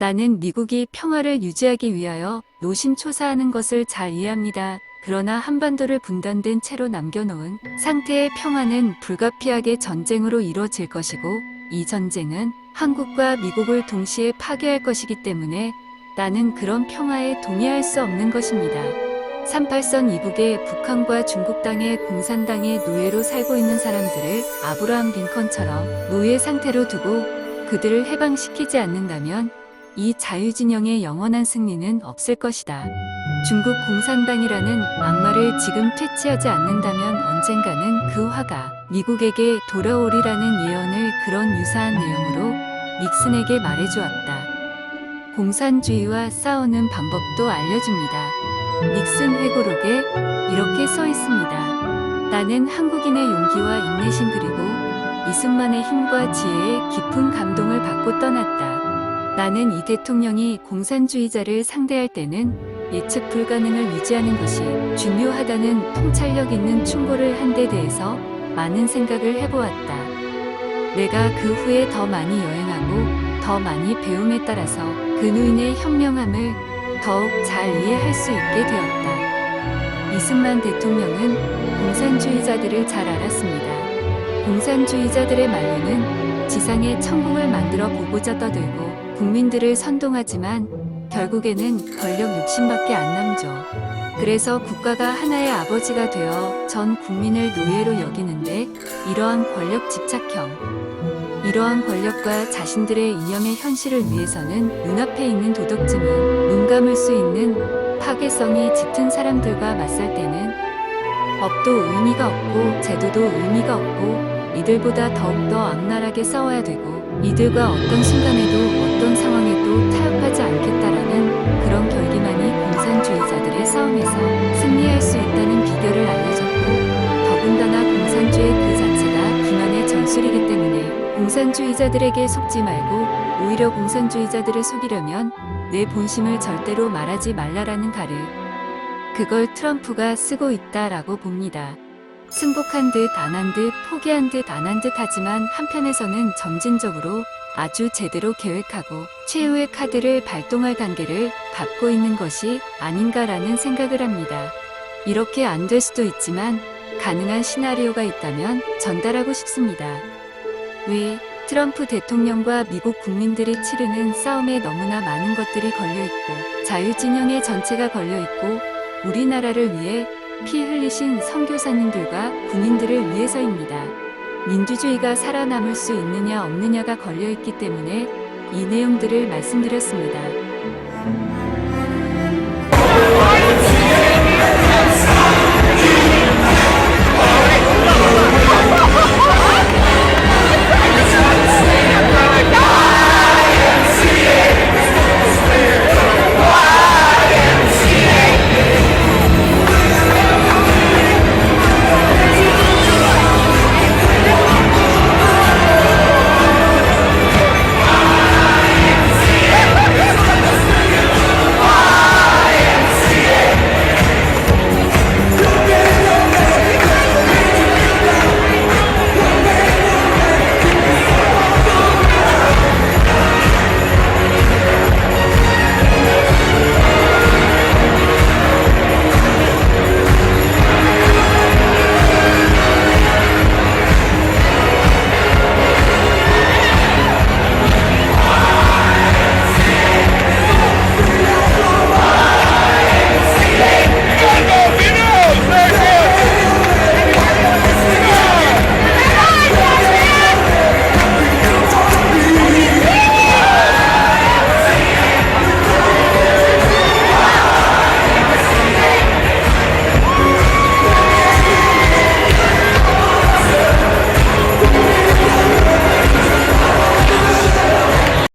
나는 미국이 평화를 유지하기 위하여 노심초사하는 것을 잘 이해합니다. 그러나 한반도를 분단된 채로 남겨놓은 상태의 평화는 불가피하게 전쟁으로 이루어질 것이고 이 전쟁은 한국과 미국을 동시에 파괴할 것이기 때문에 나는 그런 평화에 동의할 수 없는 것입니다. 38선 이북의 북한과 중국 땅의 공산당의 노예로 살고 있는 사람들을 아브라함 링컨처럼 노예 상태로 두고 그들을 해방시키지 않는다면 이 자유진영의 영원한 승리는 없을 것이다. 중국 공산당이라는 악마를 지금 퇴치하지 않는다면 언젠가는 그 화가 미국에게 돌아오리라는 예언을 그런 유사한 내용으로 닉슨에게 말해주었다. 공산주의와 싸우는 방법도 알려줍니다. 닉슨 회고록에 이렇게 써 있습니다. 나는 한국인의 용기와 인내심 그리고 이승만의 힘과 지혜에 깊은 감동을 받고 떠났다. 나는 이 대통령이 공산주의자를 상대할 때는 예측 불가능을 유지하는 것이 중요하다는 통찰력 있는 충고를 한 데 대해서 많은 생각을 해보았다. 내가 그 후에 더 많이 여행하고 더 많이 배움에 따라서 그 노인의 현명함을 더욱 잘 이해할 수 있게 되었다. 이승만 대통령은 공산주의자들을 잘 알았습니다. 공산주의자들의 말로는 지상에 천국을 만들어 보고자 떠들고 국민들을 선동하지만 결국에는 권력 욕심밖에 안 남죠. 그래서 국가가 하나의 아버지가 되어 전 국민을 노예로 여기는데 이러한 권력 집착형, 이러한 권력과 자신들의 이념의 현실을 위해서는 눈앞에 있는 도덕즘은 눈 감을 수 있는 파괴성이 짙은 사람들과 맞설 때는 법도 의미가 없고 제도도 의미가 없고 이들보다 더욱더 악랄하게 싸워야 되고 이들과 어떤 순간에도 어떤 상황에도 타협하지 않겠다라는 그런 결기만이 공산주의자들의 싸움에서 승리할 수 있다는 비결을 알려줬고 더군다나 공산주의 그 자체가 기만의 전술이기 때문에 공산주의자들에게 속지 말고 오히려 공산주의자들을 속이려면 내 본심을 절대로 말하지 말라라는 가를 그걸 트럼프가 쓰고 있다라고 봅니다. 승복한 듯 안 한 듯 포기한 듯 안 한 듯 하지만 한편에서는 점진적으로 아주 제대로 계획하고 최후의 카드를 발동할 단계를 밟고 있는 것이 아닌가라는 생각을 합니다. 이렇게 안 될 수도 있지만 가능한 시나리오가 있다면 전달하고 싶습니다. 왜 트럼프 대통령과 미국 국민들이 치르는 싸움에 너무나 많은 것들이 걸려있고 자유진영의 전체가 걸려있고 우리나라를 위해 피 흘리신 선교사님들과 군인들을 위해서입니다. 민주주의가 살아남을 수 있느냐 없느냐가 걸려있기 때문에 이 내용들을 말씀드렸습니다.